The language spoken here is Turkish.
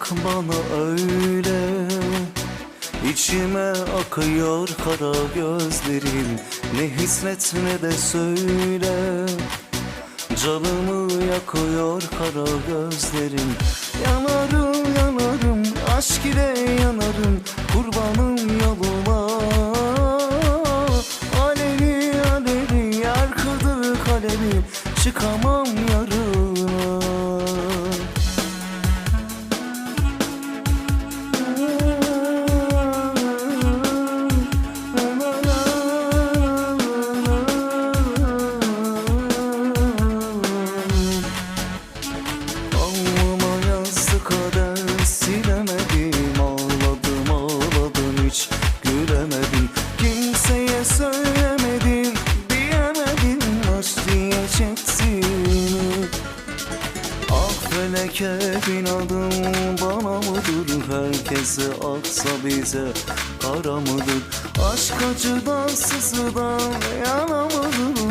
bak bana öyle. İçime akıyor kara gözlerin. Ne hisset ne de söyle. Canımı yakıyor kara gözlerin. Yanarım yanarım aşk ile yanarım. Kurbanım yoluma Alevi alevi yakıldı kalemim Çıkamam yarına Feleke binadım bana mıdır? Herkese aksa bize kara mıdır? Aşk acıdan sızıdan yana mıdır